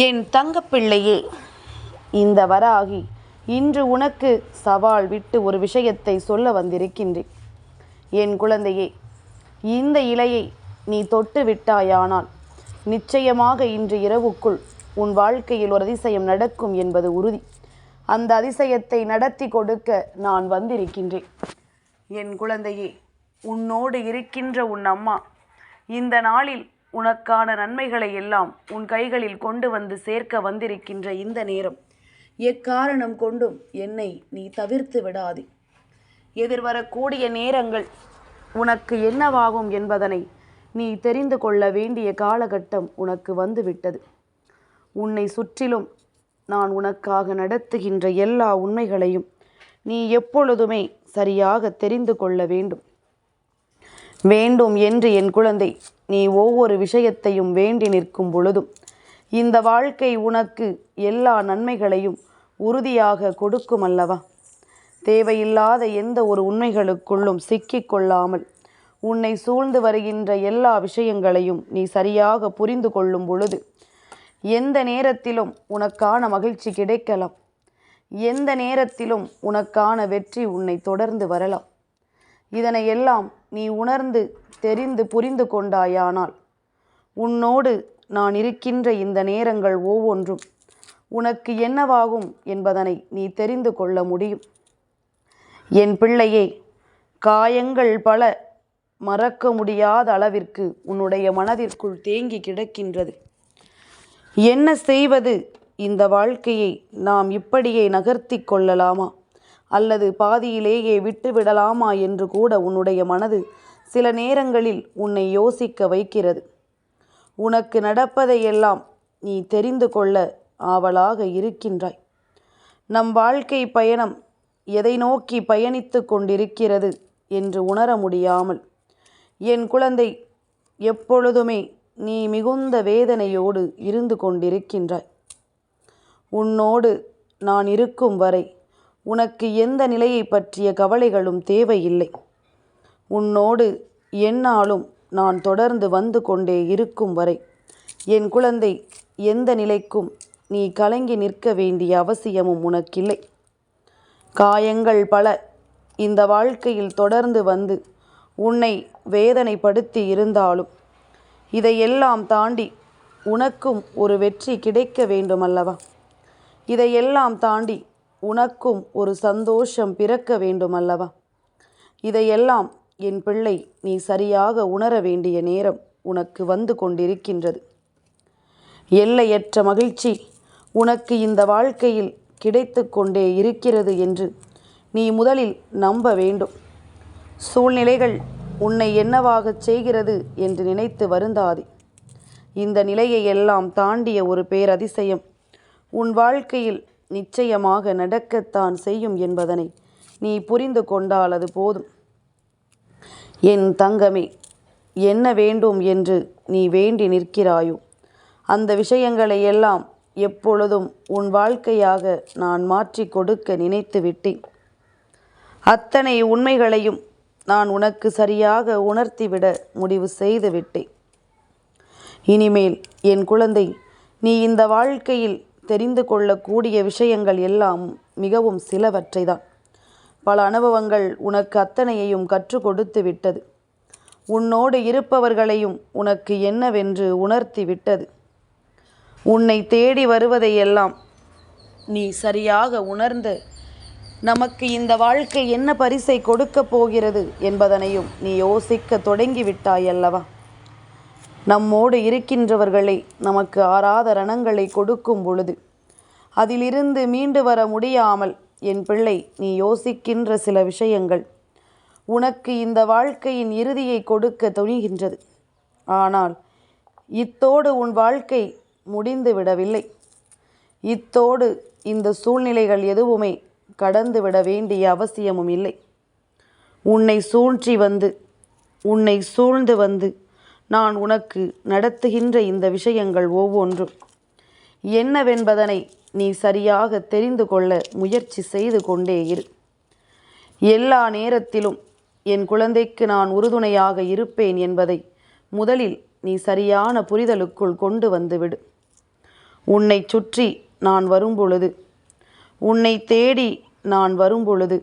என் தங்கப்பிள்ளையே இந்த வராகி இன்று உனக்கு சவால் விட்டு ஒரு விஷயத்தை சொல்ல வந்திருக்கின்றேன். என் குழந்தையே இந்த இலையை நீ தொட்டு விட்டாயானால் நிச்சயமாக இன்று இரவுக்குள் உன் வாழ்க்கையில் ஒரு அதிசயம் நடக்கும் என்பது உறுதி. அந்த அதிசயத்தை நடத்தி கொடுக்க நான் வந்திருக்கின்றேன். என் குழந்தையே உன்னோடு இருக்கின்ற உன் அம்மா இந்த நாளில் உனக்கான நன்மைகளை எல்லாம் உன் கைகளில் கொண்டு வந்து சேர்க்க வந்திருக்கின்ற இந்த நேரம். எக்காரணம் கொண்டும் என்னை நீ தவிர்த்து விடாதே. எதிர்வரக்கூடிய நேரங்கள் உனக்கு என்னவாகும் என்பதனை நீ தெரிந்து கொள்ள வேண்டிய காலகட்டம் உனக்கு வந்துவிட்டது. உன்னை சுற்றிலும் நான் உனக்காக நடத்துகின்ற எல்லா உண்மைகளையும் நீ எப்பொழுதுமே சரியாக தெரிந்து கொள்ள வேண்டும். வேண்டும் என்று என் குழந்தை நீ ஒவ்வொரு விஷயத்தையும் வேண்டி நிற்கும் பொழுதும் இந்த வாழ்க்கை உனக்கு எல்லா நன்மைகளையும் உறுதியாக கொடுக்கும் அல்லவா? தேவையில்லாத எந்த ஒரு உண்மைகளுக்குள்ளும் சிக்கிக் கொள்ளாமல் உன்னை சூழ்ந்து வருகின்ற எல்லா விஷயங்களையும் நீ சரியாக புரிந்து கொள்ளும் பொழுது எந்த நேரத்திலும் உனக்கான மகிழ்ச்சி கிடைக்கலாம். எந்த நேரத்திலும் உனக்கான வெற்றி உன்னை தொடர்ந்து வரலாம். இதனை எல்லாம் நீ உணர்ந்து தெரிந்து புரிந்து கொண்டாயானால் உன்னோடு நான் இருக்கின்ற இந்த நேரங்கள் ஒவ்வொன்றும் உனக்கு என்னவாகும் என்பதனை நீ தெரிந்து கொள்ள முடியும். என் பிள்ளையே காயங்கள் பல மறக்க முடியாத அளவிற்கு உன்னுடைய மனதிற்குள் தேங்கி கிடக்கின்றது. என்ன செய்வது இந்த வாழ்க்கையை நாம் இப்படியே நகர்த்தி கொள்ளலாமா? அல்லது பாதியிலேயே விட்டுவிடலாமா என்று கூட உன்னுடைய மனது சில நேரங்களில் உன்னை யோசிக்க வைக்கிறது. உனக்கு நடப்பதையெல்லாம் நீ தெரிந்து கொள்ள ஆவலாக இருக்கின்றாய். நம் வாழ்க்கை பயணம் எதை நோக்கி பயணித்து கொண்டிருக்கிறது என்று உணர முடியாமல் என் குழந்தை எப்பொழுதுமே நீ மிகுந்த வேதனையோடு இருந்து கொண்டிருக்கின்றாய். உன்னோடு நான் இருக்கும் வரை உனக்கு எந்த நிலையை பற்றிய கவலைகளும் தேவையில்லை. உன்னோடு என்னாலும் நான் தொடர்ந்து வந்து கொண்டே இருக்கும் வரை என் குழந்தை எந்த நிலைக்கும் நீ கலங்கி நிற்க வேண்டிய அவசியமும் உனக்கில்லை. காயங்கள் பல இந்த வாழ்க்கையில் தொடர்ந்து வந்து உன்னை வேதனைப்படுத்தி இருந்தாலும் இதையெல்லாம் தாண்டி உனக்கும் ஒரு வெற்றி கிடைக்க வேண்டுமல்லவா? இதையெல்லாம் தாண்டி உனக்கும் ஒரு சந்தோஷம் பிறக்க வேண்டுமல்லவா? இதையெல்லாம் என் பிள்ளை நீ சரியாக உணர வேண்டிய நேரம் உனக்கு வந்து கொண்டிருக்கின்றது. எல்லையற்ற மகிழ்ச்சி உனக்கு இந்த வாழ்க்கையில் கிடைத்து கொண்டே இருக்கிறது என்று நீ முதலில் நம்ப வேண்டும். சூழ்நிலைகள் உன்னை என்னவாகச் செய்கிறது என்று நினைத்து வருந்தாதே. இந்த நிலையை எல்லாம் தாண்டிய ஒரு பேரதிசயம் உன் வாழ்க்கையில் நிச்சயமாக நடக்கத்தான் செய்யும் என்பதனை நீ புரிந்து கொண்டால் அது போதும். என் தங்கமே என்ன வேண்டும் என்று நீ வேண்டி நிற்கிறாயோ? அந்த விஷயங்களை எல்லாம் எப்பொழுதும் உன் வாழ்க்கையாக நான் மாற்றி கொடுக்க நினைத்து விட்டேன். அத்தனை உண்மைகளையும் நான் உனக்கு சரியாக உணர்த்திவிட முடிவு செய்து விட்டேன். இனிமேல் என் குழந்தை நீ இந்த வாழ்க்கையில் தெரிந்து கொள்ளக்கூடிய விஷயங்கள் எல்லாம் மிகவும் சிலவற்றை தான் பல அனுபவங்கள் உனக்கு அத்தனையையும் கற்றுக் கொடுத்து விட்டது. உன்னோடு இருப்பவர்களையும் உனக்கு என்னவென்று உணர்த்தி விட்டது. உன்னை தேடி வருவதையெல்லாம் நீ சரியாக உணர்ந்து நமக்கு இந்த வாழ்க்கை என்ன பரிசை கொடுக்கப் போகிறது என்பதனையும் நீ யோசிக்க தொடங்கிவிட்டாய் அல்லவா நம்மோடு இருக்கின்றவர்களை நமக்கு ஆறாத ரணங்களை கொடுக்கும் பொழுது அதிலிருந்து மீண்டு வர முடியாமல் என் பிள்ளை நீ யோசிக்கின்ற சில விஷயங்கள் உனக்கு இந்த வாழ்க்கையின் இறுதியை கொடுக்க துணிகின்றது. ஆனால் இத்தோடு உன் வாழ்க்கை முடிந்து விடவில்லை. இத்தோடு இந்த சூழ்நிலைகள் எதுவுமே கடந்து விட வேண்டிய அவசியமும் இல்லை. உன்னை சூழ்ச்சி வந்து உன்னை சூழ்ந்து வந்து நான் உனக்கு நடத்துகின்ற இந்த விஷயங்கள் ஒவ்வொன்றும். என்னவென்பதனை நீ சரியாக தெரிந்து கொள்ள முயற்சி செய்து கொண்டே இரு. எல்லா நேரத்திலும் என் குழந்தைக்கு நான் உறுதுணையாக இருப்பேன் என்பதை முதலில் நீ சரியான புரிதலுக்குள் கொண்டு வந்துவிடு. உன்னை சுற்றி நான் வரும்பொழுது உன்னை தேடி நான் வரும்பொழுது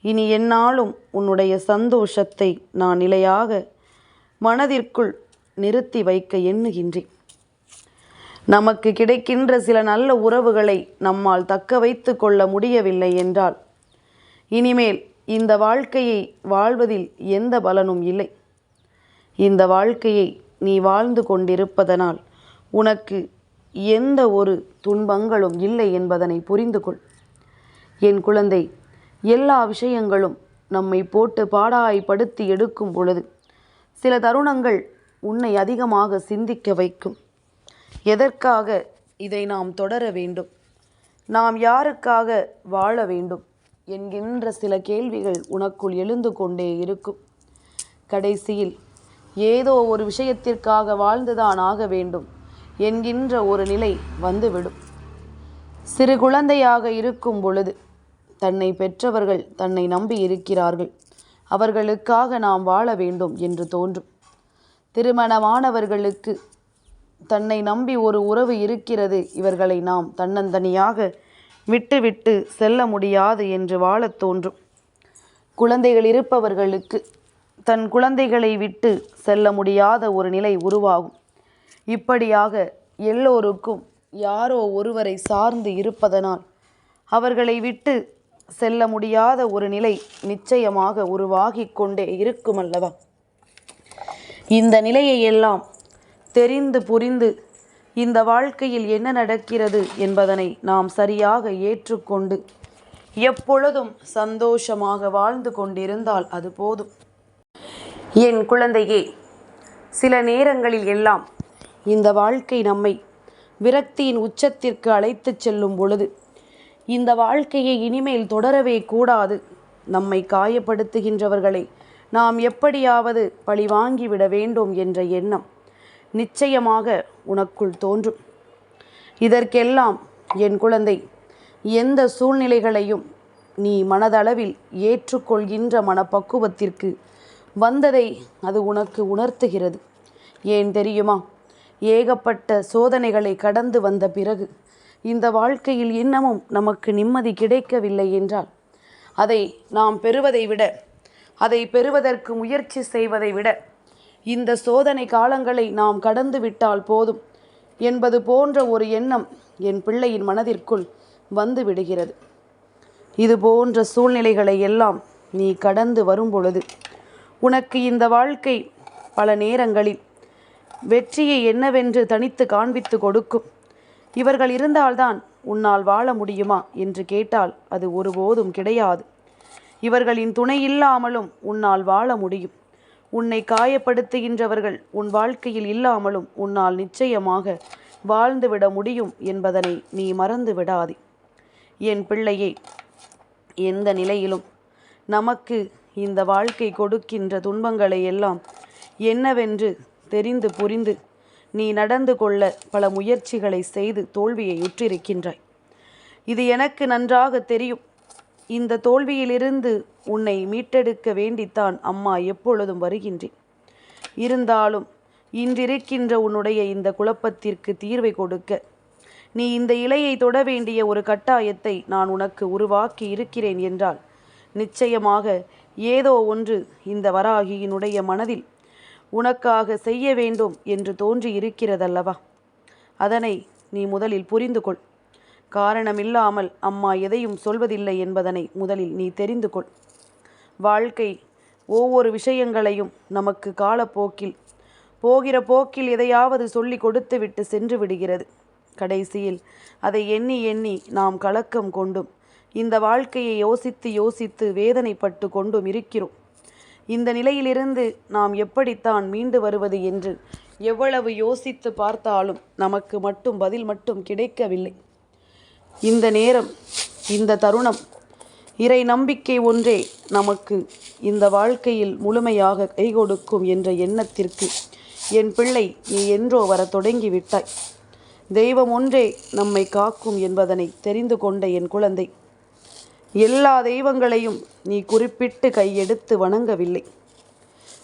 இனி என்னாலும் உன்னுடைய சந்தோஷத்தை நான் நிலையாக மனதிற்குள் நிறுத்தி வைக்க எண்ணுகின்றேன். நமக்கு கிடைக்கின்ற சில நல்ல உறவுகளை நம்மால் தக்க வைத்து கொள்ள முடியவில்லை என்றால் இனிமேல் இந்த வாழ்க்கையை வாழ்வதில் எந்த பலனும் இல்லை. இந்த வாழ்க்கையை நீ வாழ்ந்து கொண்டிருப்பதனால் உனக்கு எந்த ஒரு துன்பங்களும் இல்லை என்பதனை புரிந்து கொள். என் குழந்தை எல்லா விஷயங்களும் நம்மை போட்டு பாடாய்படுத்தி எடுக்கும் பொழுது சில தருணங்கள் உன்னை அதிகமாக சிந்திக்க வைக்கும். எதற்காக இதை நாம் தொடர வேண்டும்? நாம் யாருக்காக வாழ வேண்டும்? என்கின்ற சில கேள்விகள் உனக்குள் எழுந்து கொண்டே இருக்கும். கடைசியில் ஏதோ ஒரு விஷயத்திற்காக வாழ்ந்துதான் ஆக வேண்டும் என்கின்ற ஒரு நிலை வந்துவிடும். சிறு குழந்தையாக இருக்கும் பொழுது தன்னை பெற்றவர்கள் தன்னை நம்பி இருக்கிறார்கள். அவர்களுக்காக நாம் வாழ வேண்டும் என்று தோன்றும். திருமணமானவர்களுக்கு தன்னை நம்பி ஒரு உறவு இருக்கிறது. இவர்களை நாம் தன்னந்தனியாக விட்டுவிட்டு செல்ல முடியாது என்று வாழத் தோன்றும். குழந்தைகள் இருப்பவர்களுக்கு தன் குழந்தைகளை விட்டு செல்ல முடியாத ஒரு நிலை உருவாகும். இப்படியாக எல்லோருக்கும் யாரோ ஒருவரை சார்ந்து இருப்பதனால் அவர்களை விட்டு செல்ல முடியாத ஒரு நிலை நிச்சயமாக உருவாகி கொண்டே இருக்குமல்லவா? இந்த நிலையை எல்லாம் தெரிந்து புரிந்து இந்த வாழ்க்கையில் என்ன நடக்கிறது என்பதனை நாம் சரியாக ஏற்றுக்கொண்டு எப்பொழுதும் சந்தோஷமாக வாழ்ந்து கொண்டிருந்தால் அது போதும். என் குழந்தையே சில நேரங்களில் எல்லாம் இந்த வாழ்க்கை நம்மை விரக்தியின் உச்சத்திற்கு அழைத்துச் செல்லும் பொழுது இந்த வாழ்க்கையை இனிமேல் தொடரவே கூடாது. நம்மை காயப்படுத்துகின்றவர்களை நாம் எப்படியாவது பழி வாங்கிவிட வேண்டும் என்ற எண்ணம் நிச்சயமாக உனக்குள் தோன்றும். இதற்கெல்லாம் என் குழந்தை எந்த சூழ்நிலைகளையும் நீ மனதளவில் ஏற்றுக்கொள்கின்ற மனப்பக்குவத்திற்கு வந்ததை அது உனக்கு உணர்த்துகிறது. ஏன் தெரியுமா? ஏகப்பட்ட சோதனைகளை கடந்து வந்த பிறகு இந்த வாழ்க்கையில் இன்னமும் நமக்கு நிம்மதி கிடைக்கவில்லை என்றால் அதை நாம் பெறுவதை விட அதை பெறுவதற்கு முயற்சி செய்வதை விட இந்த சோதனை காலங்களை நாம் கடந்து விட்டால் போதும் என்பது போன்ற ஒரு எண்ணம் என் பிள்ளையின் மனதிற்குள் வந்து விடுகிறது. இது போன்ற சூழ்நிலைகளை எல்லாம் நீ கடந்து வரும் பொழுது உனக்கு இந்த வாழ்க்கை பல நேரங்களில் வெற்றியை என்னவென்று தனித்து காண்பித்து கொடுக்கும். இவர்கள் இருந்தால்தான் உன்னால் வாழ முடியுமா? என்று கேட்டால் அது ஒருபோதும் கிடையாது. இவர்களின் துணை இல்லாமலும் உன்னால் வாழ முடியும். உன்னை காயப்படுத்துகின்றவர்கள் உன் வாழ்க்கையில் இல்லாமலும் உன்னால் நிச்சயமாக வாழ்ந்துவிட முடியும் என்பதனை நீ மறந்து விடாதே. என் பிள்ளையே எந்த நிலையிலும் நமக்கு இந்த வாழ்க்கை கொடுக்கின்ற துன்பங்களை எல்லாம் என்னவென்று தெரிந்து புரிந்து நீ நடந்து கொள்ள பல முயற்சிகளை செய்து தோல்வியை உற்றிருக்கின்றாய். இது எனக்கு நன்றாக தெரியும். இந்த தோல்வியிலிருந்து உன்னை மீட்டெடுக்க வேண்டித்தான் அம்மா எப்பொழுதும் வருகின்றேன். இருந்தாலும் இன்றிருக்கின்ற உன்னுடைய இந்த குழப்பத்திற்கு தீர்வை கொடுக்க நீ இந்த இலையை தொட வேண்டிய ஒரு கட்டாயத்தை நான் உனக்கு உருவாக்கி இருக்கிறேன் என்றால் நிச்சயமாக ஏதோ ஒன்று இந்த வராகியினுடைய மனதில் உனக்காக செய்ய வேண்டும் என்று தோன்றி இருக்கிறதல்லவா அதனை நீ முதலில் புரிந்து கொள் காரணமில்லாமல் அம்மா எதையும் சொல்வதில்லை என்பதனை முதலில் நீ தெரிந்து கொள் வாழ்க்கை ஒவ்வொரு விஷயங்களையும் நமக்கு காலப்போக்கில் போகிற போக்கில் எதையாவது சொல்லி கொடுத்துவிட்டு சென்று விடுகிறது. கடைசியில் அதை எண்ணி எண்ணி நாம் கலக்கம் கொண்டும் இந்த வாழ்க்கையை யோசித்து யோசித்து வேதனைப்பட்டு கொண்டும் இருக்கிறோம். இந்த நிலையிலிருந்து நாம் எப்படித்தான் மீண்டு வருவது என்று எவ்வளவு யோசித்து பார்த்தாலும் நமக்கு மட்டும் பதில் மட்டும் கிடைக்கவில்லை. இந்த நேரம் இந்த தருணம் இறை நம்பிக்கை ஒன்றே நமக்கு இந்த வாழ்க்கையில் முழுமையாக கை கொடுக்கும் என்ற எண்ணத்திற்கு என் பிள்ளை நீ என்றோ வர தொடங்கிவிட்டாய். தெய்வம் ஒன்றே நம்மை காக்கும் என்பதனை தெரிந்து கொண்ட என் குழந்தை. எல்லா தெய்வங்களையும் நீ குறிப்பிட்டு கையெடுத்து வணங்கவில்லை.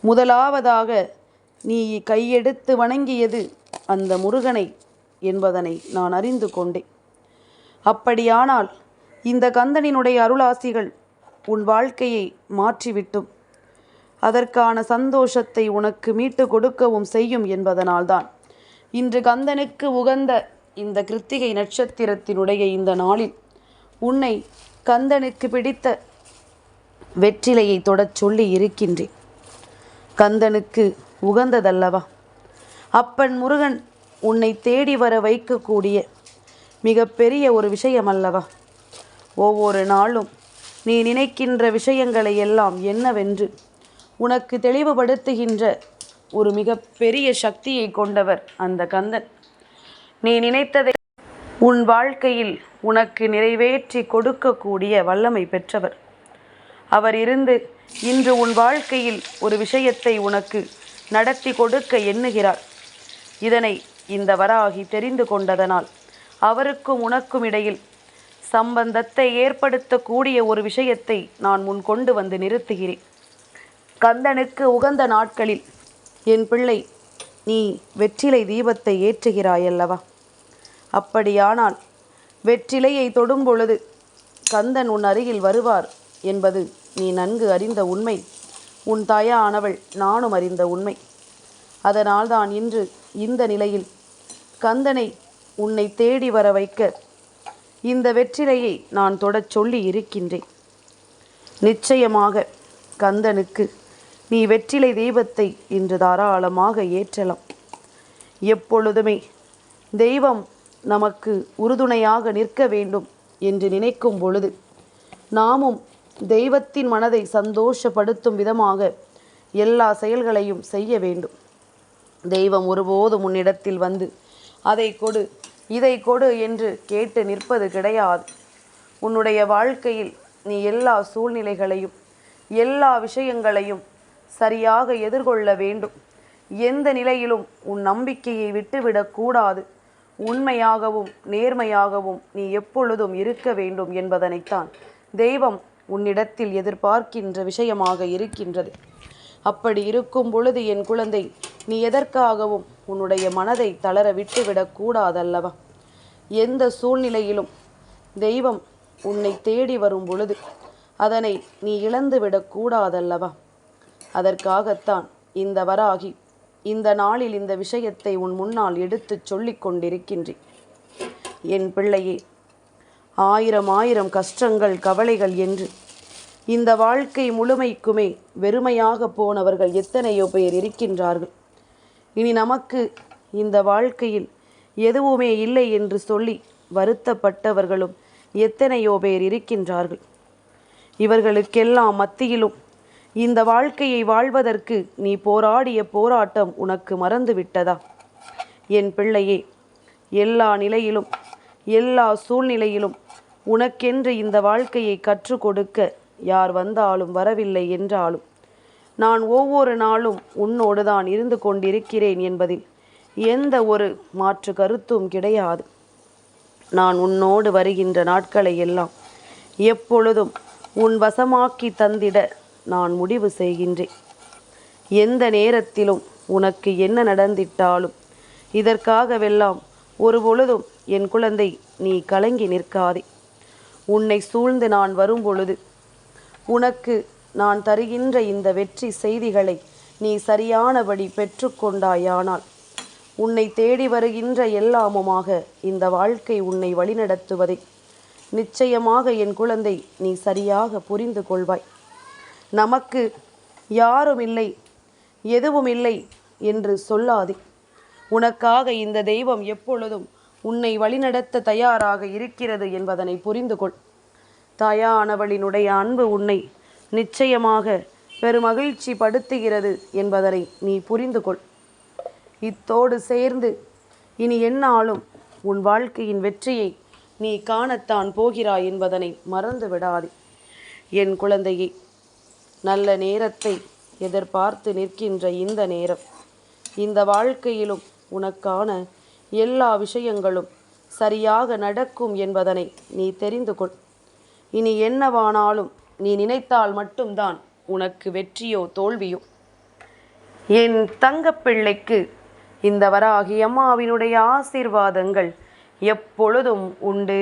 முதலாவதாக நீ கையெடுத்து வணங்கியது அந்த முருகனை என்பதனை நான் அறிந்து கொண்டேன். அப்படியானால் இந்த கந்தனினுடைய அருளாசிகள் உன் வாழ்க்கையை மாற்றிவிட்டும். அதற்கான சந்தோஷத்தை உனக்கு மீட்டு கொடுக்கவும் செய்யும் என்பதனால்தான். இன்று கந்தனுக்கு உகந்த இந்த கிருத்திகை நட்சத்திரத்தினுடைய இந்த நாளில் உன்னை கந்தனுக்கு பிடித்த வெற்றிலையை தொடச் சொல்லி இருக்கின்றேன். கந்தனுக்கு உகந்ததல்லவா? அப்பன் முருகன் உன்னை தேடி வர வைக்கக்கூடிய மிகப்பெரிய ஒரு விஷயம் அல்லவா ஒவ்வொரு நாளும் நீ நினைக்கின்ற விஷயங்களை எல்லாம் என்னவென்று உனக்கு தெளிவுபடுத்துகின்ற ஒரு மிகப்பெரிய சக்தியை கொண்டவர் அந்த கந்தன். நீ நினைத்ததை உன் வாழ்க்கையில் உனக்கு நிறைவேற்றி கொடுக்கக்கூடிய வல்லமை பெற்றவர். அவர் இருந்து இன்று உன் வாழ்க்கையில் ஒரு விஷயத்தை உனக்கு நடத்தி கொடுக்க எண்ணுகிறார். இதனை இந்த வராகி தெரிந்து கொண்டதனால் அவருக்கும் உனக்கும் இடையில் சம்பந்தத்தை ஏற்படுத்தக்கூடிய ஒரு விஷயத்தை நான் முன் கொண்டு வந்து நிறுத்துகிறேன். கந்தனுக்கு உகந்த நாட்களில் என் பிள்ளை நீ வெற்றிலை தீபத்தை ஏற்றுகிறாயல்லவா? அப்படியானால் வெற்றிலையை தொடும் பொழுது கந்தன் உன் அருகில் வருவார் என்பது நீ நன்கு அறிந்த உண்மை. உன் தாயானவள் நானும் அறிந்த உண்மை. அதனால்தான் இன்று இந்த நிலையில் கந்தனை உன்னை தேடி வர வைக்க இந்த வெற்றிலையை நான் தொடச் சொல்லி இருக்கின்றேன். நிச்சயமாக கந்தனுக்கு நீ வெற்றிலை தெய்வத்தை இன்று தாராளமாக ஏற்றலாம். எப்பொழுதுமே தெய்வம் நமக்கு உறுதுணையாக நிற்க வேண்டும் என்று நினைக்கும் பொழுது நாமும் தெய்வத்தின் மனதை சந்தோஷப்படுத்தும் விதமாக எல்லா செயல்களையும் செய்ய வேண்டும். தெய்வம் ஒருபோதும் உன்னிடத்தில் வந்து அதை கொடு இதை கொடு என்று கேட்டு நிற்பது கிடையாது. உன்னுடைய வாழ்க்கையில் நீ எல்லா சூழ்நிலைகளையும் எல்லா விஷயங்களையும் சரியாக எதிர்கொள்ள வேண்டும். எந்த நிலையிலும் உன் நம்பிக்கையை விட்டுவிடக்கூடாது உண்மையாகவும் நேர்மையாகவும் நீ எப்பொழுதும் இருக்க வேண்டும் என்பதனைத்தான் தெய்வம் உன்னிடத்தில் எதிர்பார்க்கின்ற விஷயமாக இருக்கின்றது. அப்படி இருக்கும் பொழுது என் குழந்தை நீ எதற்காகவும் உன்னுடைய மனதை தளர விட்டுவிடக் கூடாதல்லவா? எந்த சூழ்நிலையிலும் தெய்வம் உன்னை தேடி வரும் பொழுது அதனை நீ இழந்துவிடக் கூடாதல்லவா? அதற்காகத்தான் இந்த வராகி இந்த நாளில் இந்த விஷயத்தை உன் முன்னால் எடுத்துச் சொல்லிக் கொண்டிருக்கின்றேன். என் பிள்ளையே ஆயிரம் ஆயிரம் கஷ்டங்கள் கவலைகள் என்று இந்த வாழ்க்கை முழுமைக்குமே வெறுமையாக போனவர்கள் எத்தனையோ பேர் இருக்கின்றார்கள். இனி நமக்கு இந்த வாழ்க்கையில் எதுவுமே இல்லை என்று சொல்லி வருத்தப்பட்டவர்களும் எத்தனையோ பேர் இருக்கின்றார்கள். இவர்களுக்கெல்லாம் மத்தியிலும் இந்த வாழ்க்கையை வாழ்வதற்கு நீ போராடிய போராட்டம் உனக்கு மறந்து விட்டதா என் பிள்ளையே எல்லா நிலையிலும் எல்லா சூழ்நிலையிலும் உனக்கென்று இந்த வாழ்க்கையை கற்றுக் கொடுக்க யார் வந்தாலும் வரவில்லை என்றாலும் நான் ஒவ்வொரு நாளும் உன்னோடு தான் இருந்து கொண்டிருக்கிறேன் என்பதில் எந்த ஒரு மாற்று கருத்தும் கிடையாது. நான் உன்னோடு வருகின்ற நாட்களை எல்லாம் எப்பொழுதும் உன் வசமாக்கி தந்திட நான் முடிவு செய்கின்றேன். எந்த நேரத்திலும் உனக்கு என்ன நடந்திட்டாலும் இதற்காகவெல்லாம் ஒரு பொழுதும் என் குழந்தை நீ கலங்கி நிற்காதே. உன்னை சூழ்ந்து நான் வரும் பொழுது உனக்கு நான் தருகின்ற இந்த வெற்றி செய்திகளை நீ சரியானபடி பெற்றுக்கொண்டாயானால் உன்னை தேடி வருகின்ற எல்லாமுமாக இந்த வாழ்க்கை உன்னை வழிநடத்துவதை. நிச்சயமாக என் குழந்தை நீ சரியாக புரிந்து கொள்வாய். நமக்கு யாரும் இல்லை எதுவும் இல்லை என்று சொல்லாதே. உனக்காக இந்த தெய்வம் எப்பொழுதும் உன்னை வழிநடத்த தயாராக இருக்கிறது என்பதனை புரிந்து கொள் தாயானவளினுடைய அன்பு உன்னை நிச்சயமாக பெருமகிழ்ச்சி படுத்துகிறது என்பதனை நீ புரிந்து கொள் இத்தோடு சேர்ந்து இனி என்னாலும் உன் வாழ்க்கையின் வெற்றியை நீ காணத்தான் போகிறாய் என்பதனை மறந்து விடாதே என் குழந்தையை நல்ல நேரத்தை எதிர்பார்த்து நிற்கின்ற இந்த நேரம். இந்த வாழ்க்கையிலும் உனக்கான எல்லா விஷயங்களும் சரியாக நடக்கும் என்பதனை நீ தெரிந்து கொள். இனி என்னவானாலும் நீ நினைத்தால் மட்டும்தான் உனக்கு வெற்றியோ தோல்வியோ. என் தங்கப்பிள்ளைக்கு இந்த வராகி அம்மாவினுடைய ஆசீர்வாதங்கள் எப்பொழுதும் உண்டு.